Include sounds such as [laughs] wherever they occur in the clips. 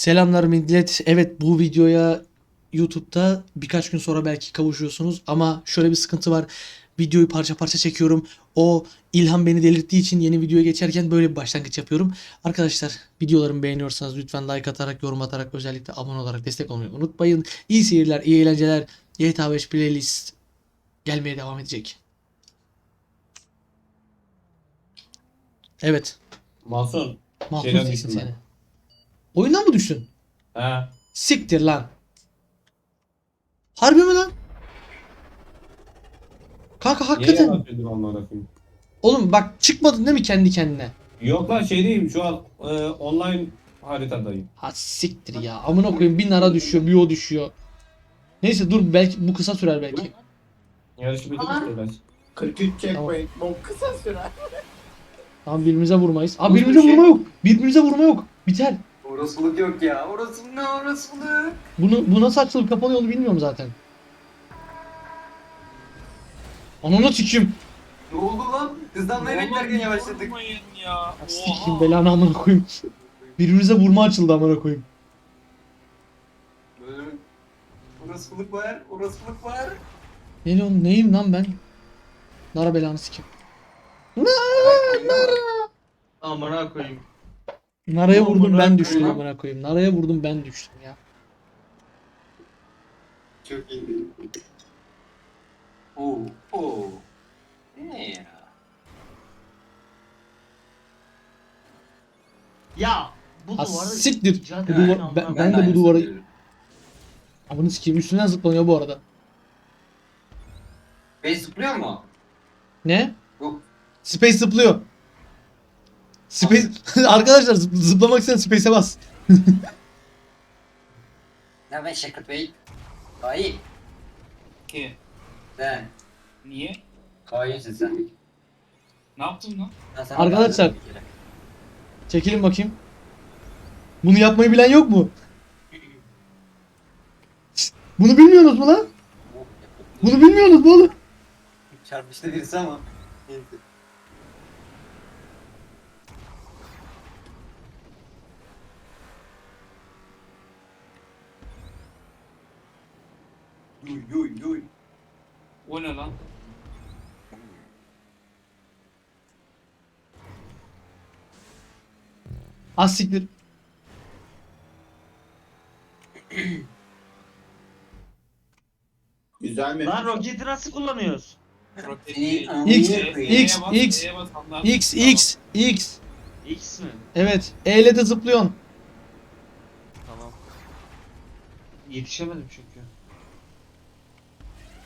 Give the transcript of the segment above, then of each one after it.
Selamlar millet. Evet bu videoya YouTube'da birkaç gün sonra belki kavuşuyorsunuz ama şöyle bir sıkıntı var. Videoyu parça parça çekiyorum. O ilham beni delirttiği için yeni videoya geçerken böyle bir başlangıç yapıyorum. Arkadaşlar videolarımı beğeniyorsanız lütfen like atarak, yorum atarak, özellikle abone olarak destek olmayı unutmayın. İyi seyirler, iyi eğlenceler. GTA 5 playlist gelmeye devam edecek. Evet. Masum. Mahmut Şeyden ben. seni. Oyundan mı düştün? He. Siktir lan. Harbi mi lan? Kanka Niye hakikaten. söyledin onlara koyayım? Oğlum bak çıkmadın değil mi kendi kendine? Yok lan şey değil şu an e, online haritadayım. Ha siktir ya. Amına koyayım bir nara düşüyor bir o düşüyor. Neyse dur belki bu kısa sürer belki. Yarışı bitirmiştir belki. 43 checkpoint. Bu kısa sürer. Tamam birbirimize vurmayız. Aa birbirimize şey- vurma yok. Birbirimize vurma yok. Biter. Orasılık yok ya. Orası ne orasılık? Bunu bu nasıl açılıp kapanıyor onu bilmiyorum zaten. Ananı sikeyim. Ne oldu lan? Hızlanmayı beklerken yavaşladık. Vurmayın ya. Sikeyim belanı amına koyayım. Birbirimize vurma açıldı amına koyayım. Böyle orasılık var. Orasılık var. Ne diyorsun neyim lan ben? Nara belanı sikeyim. Amına koyayım. Naraya vurdum ben düştüm koyayım. amına koyayım. Naraya vurdum ben düştüm ya. Çok iyi. Oo. Oo. Ne ya? Ya bu Ha, duvarda siktir. Bu duvar- ben- ben de bu aynısını duvarı- diyorum. Amına sikeyim üstünden zıplanıyor bu arada. Bey zıplıyor mu? Ne? Yok. Space zıplıyor. Space [laughs] arkadaşlar zıp- zıplamak isteyen Space'e bas. [laughs] Ne ben Şakır Bey? Hayır. Ki. Sen. Niye? Hainsin sen. Ne yaptın lan? Ben sana Arkadaşlar. bağırıyorum bir kere. Çekilin bakayım. Bunu yapmayı bilen yok mu? Şşt, Bunu bilmiyorsunuz mu lan? Oh. Bunu bilmiyorsunuz mu oğlum? Çarpıştı birisi ama. Neyse. Yuy yuy yuy. O ne lan? Az siktir. [clears throat] Güzel mi? Lan roketi nasıl kullanıyoruz? Roket değil. X. X, X. X, Tamam. X, X. X mi? Evet. E ile de zıplıyorsun. Tamam. Yetişemedim çünkü.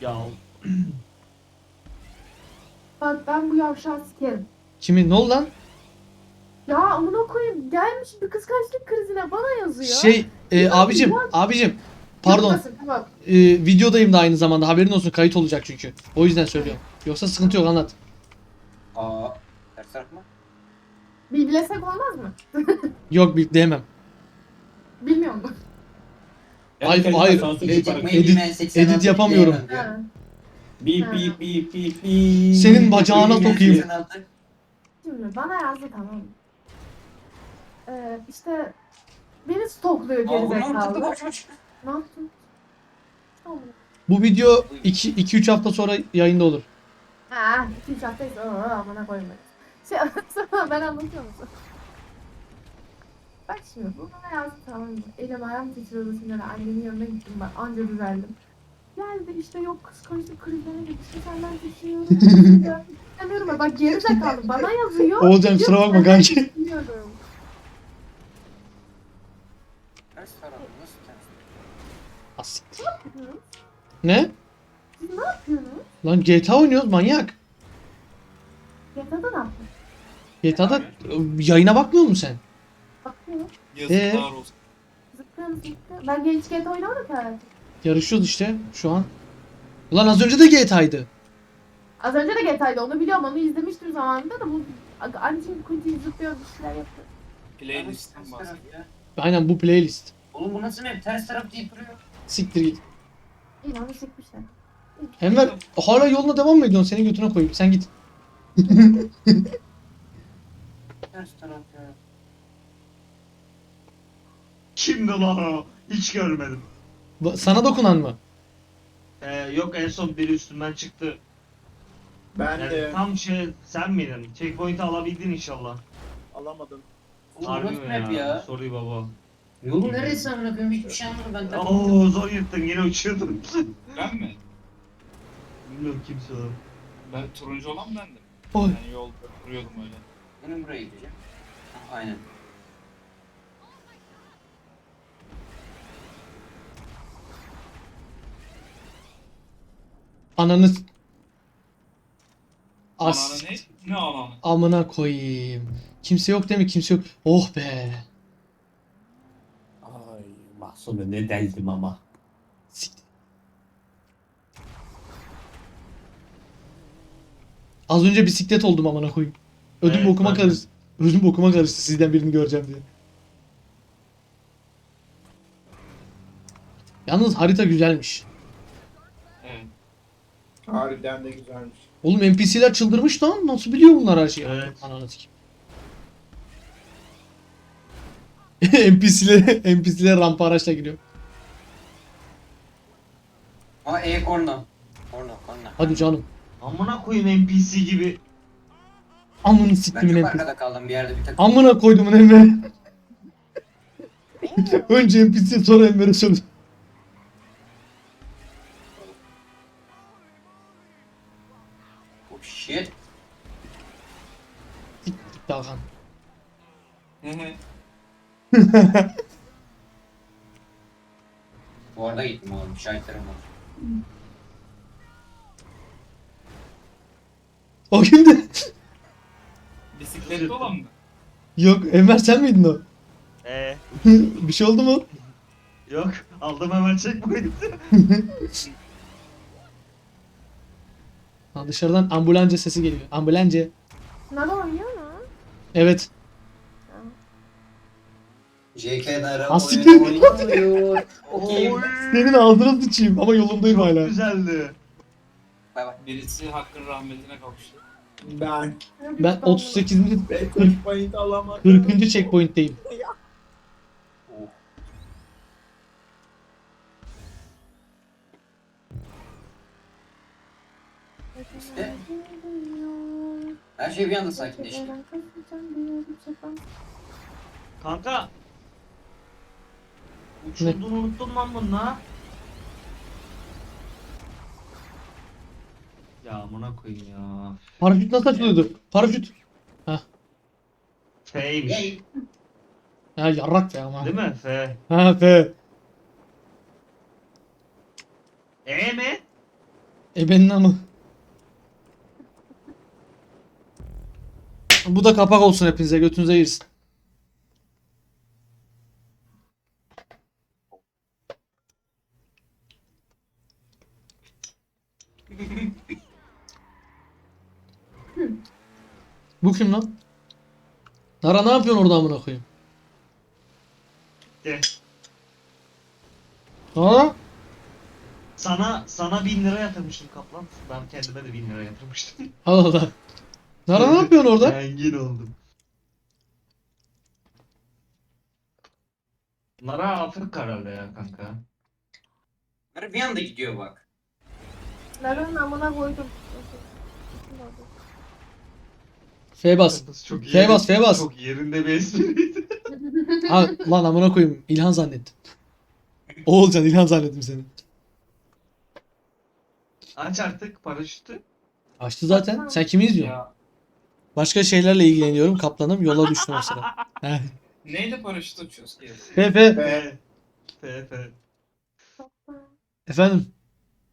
Ya [clears throat] Bak ben bu yavşağı sikerim. Kimin? Ne oldu lan? Ya amına koyayım gelmiş bir kıskançlık krizine bana yazıyor. Şey, e, abicim, abicim. Pardon. Yapmasın, tamam. E, videodayım da aynı zamanda. Haberin olsun. Kayıt olacak çünkü. O yüzden söylüyorum. Yoksa sıkıntı yok anlat. Aa. Ters? Bir bilesek olmaz mı? [laughs] Yok bir diyemem. Bilmiyor musun? Hayır, kendine hayır. sansür Edit- edit- edit yapamıyorum. Ha. Bip bip bip bip bip. Senin bacağına sokayım. Şimdi bana yazdı tamam mı? Ee, işte beni stokluyor gerizekalı. Ne yaptın? Tamam. Bu video 2-3 hafta sonra yayında olur. Ha, iki üç haftaysa aa, amına koyma. Şey [laughs] sana ben anlatıyor musun? Bak şimdi bu bana yazdı tamam mı? Elim ayağım titriyordu annemin yanına gittim ben anca düzeldim. Geldi işte yok kıskançlık krizlerine geçti senden titriyorum. [laughs] İstemiyorum ya bak geri zekalı bana yazıyor. Oğulcan kusura bakma kanki. Bilmiyorum. Ters taraf nasıl ters? Asiktir. Hı? Ne? Siz ne yapıyorsunuz? Lan GTA oynuyoruz manyak. Yatağda ne yaptın? GTA'da e, yayına bakmıyor musun sen? Bakıyorum. Yazıklar Ee? olsun. Zıplıyorum zıplıyorum. Ben genç GTA oynamadım ki hayatım. Yarışıyoruz işte şu an. Ulan az önce de GTA'ydı. Az önce de GTA'ydı onu biliyorum onu izlemiştim zamanında da bu Antin Kunti zıplıyor bir şeyler yapıyor. Playlist'ten Ters bahsediyor. ya. Aynen bu playlist. Oğlum bu nasıl map? Ters taraf deyip duruyor. Siktir git. İyi onu sıkmışlar. Enver hala yoluna devam mı ediyorsun? Senin götüne koyayım. Sen git. Ters taraf ya. Kimdi lan o? Hiç görmedim. Sana dokunan mı? Ee, yok en son biri üstümden çıktı. Ben Yani de tam şey sen miydin? Checkpoint'i alabildin inşallah. alamadım. Harbi road mi ya? ya. Sorry baba. Yolun neresi amına koyayım hiçbir şey anlamadım ben. takıldım. Oo zor yırttın yine uçuyordun. [laughs] Ben mi? Bilmiyorum kimse o. Ben turuncu olan bendim. Oy. Ben yolda duruyordum öyle. Benim buraya gideceğim. Ha, aynen. Ananı s- As Ananı ne? Ne ananı? amına koyayım. Kimse yok değil mi? Kimse yok. Oh be. Ay Mahsun'u ne deldim ama. Sik- Az önce bisiklet oldum amına koyayım. Ödüm Evet, bokuma ben de. karıştı. Ödüm bokuma karıştı sizden birini göreceğim diye. Yalnız harita güzelmiş. Evet. Harbiden de güzelmiş. Oğlum NPC'ler çıldırmış lan. Nasıl biliyor bunlar her şeyi? Evet. Ananı sikeyim. [laughs] NPC'ler NPC'ler rampa araçla giriyor. Aa E korna. Korna korna. Hadi canım. Amına koyayım NPC gibi. Amını Ben siktimin çok NPC. arkada kaldım bir yerde bir takım. Amına koydumun Emre. [laughs] Önce NPC sonra Emre'ye sordum. Oh shit. Git git Hakan. Hı hı. Bu arada gittim oğlum şahitlerim var. O kimdi? Bisikletli olan mı? Yok Enver sen miydin o? Ee, [laughs] bir şey oldu mu? yok aldım hemen checkpoint'i. Ha, dışarıdan ambulanca sesi geliyor. Ambulanca. Nara oynuyor mu? Evet. JK'lara Ha, siktir. oyun oynuyor. Senin ağzına sıçayım ama yolundayım Çok hala. güzeldi. Bay bay. Birisi hakkın rahmetine kavuştu. Ben Ben 38. ve checkpoint alamadım. 40. checkpoint'teyim. Oh. İşte. Her şey bir anda sakinleşti. Kanka. Uçulduğunu unuttum lan bununla. Ya amına koyayım ya. Paraşüt nasıl açılıyordu? Paraşüt. F'ymiş. Yay. Ya yarrak ya ama. Değil mi? F. Ha be. E mi? Ebenin ama. Bu da kapak olsun hepinize götünüze girsin. Bu kim lan? Nara ne yapıyorsun orada amına koyayım? De. Ha? Sana sana bin lira yatırmıştım kaplan. Ben kendime de bin lira yatırmıştım. [laughs] Allah Allah. Nara ne yapıyorsun orada? Zengin oldum. Nara Afrika herhalde ya kanka. Böyle bir anda gidiyor bak. Nara'nın amına koydum. F bas. Çok F bas, F bas. Çok yerinde bir espriydi. [laughs] Ha lan amına koyayım. İlhan zannettim. Oğulcan İlhan zannettim seni. Aç artık paraşütü. Açtı zaten. Sen kimi izliyorsun? Ya Başka şeylerle ilgileniyorum. Kaplanım yola düştüm o sıra. [laughs] Neyle paraşüt uçuyoruz ki? F F. F. F F. Efendim.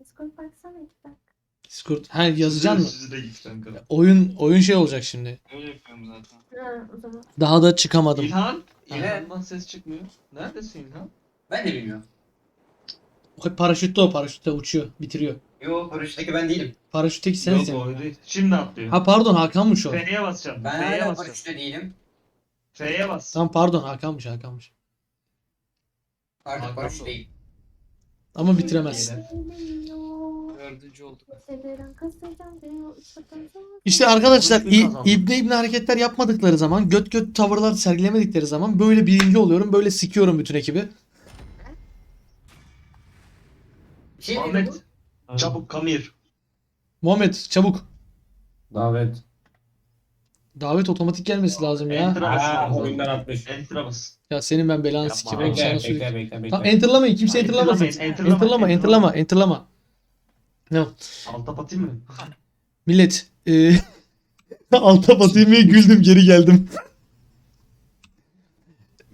Discord baksana iki dakika. Discord. Ha yazacaksın mı? Sizi de. Oyun oyun şey olacak şimdi. Öyle yapıyorum zaten. Ha o zaman. Daha da çıkamadım. İlhan. İlhan. İlhan'dan ses çıkmıyor. Neredesin İlhan? Ben de bilmiyorum. Paraşütte o paraşütte uçuyor. Bitiriyor. Yo paraşütteki ben değilim. Paraşütteki Yok sensin. o değil. Şimdi atlıyor. Ha pardon Hakan'mış o. F'ye basacaksın. Ben F'ye hala basacaksın. paraşütte değilim. F'ye bas. Tamam pardon Hakan'mış Hakan'mış. Artık Hakan paraşüt bu. değil. Ama bitiremezsin. Dördüncü olduk. İşte arkadaşlar i- ibne ibne hareketler yapmadıkları zaman, göt göt tavırlar sergilemedikleri zaman böyle birinci oluyorum. Böyle sikiyorum bütün ekibi. Bir şey Ahmet çabuk here. Muhammed çabuk. Davet. Davet otomatik gelmesi lazım ya. Enter'a bas. Ha, lazım. oyundan atmış. Enter'a bas. Ya senin ben belanı Yapma. sikeyim oğlum Bekle, sana bekle, söyleyeyim. bekle, bekle. Tamam enterlamayın kimse enterlamasın. Enterlamayın, Enterlama enterlama enterlama. No. Alta batayım mı? Millet e, [laughs] alta batayım ve güldüm geri geldim.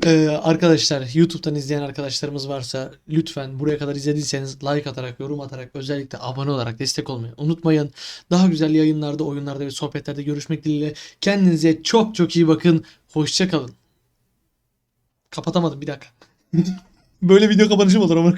E, arkadaşlar YouTube'dan izleyen arkadaşlarımız varsa lütfen buraya kadar izlediyseniz like atarak, yorum atarak, özellikle abone olarak destek olmayı unutmayın. Daha güzel yayınlarda, oyunlarda ve sohbetlerde görüşmek dileğiyle. Kendinize çok çok iyi bakın. Hoşça kalın. Kapatamadım bir dakika. [laughs] Böyle video kapanışı mı olur ama?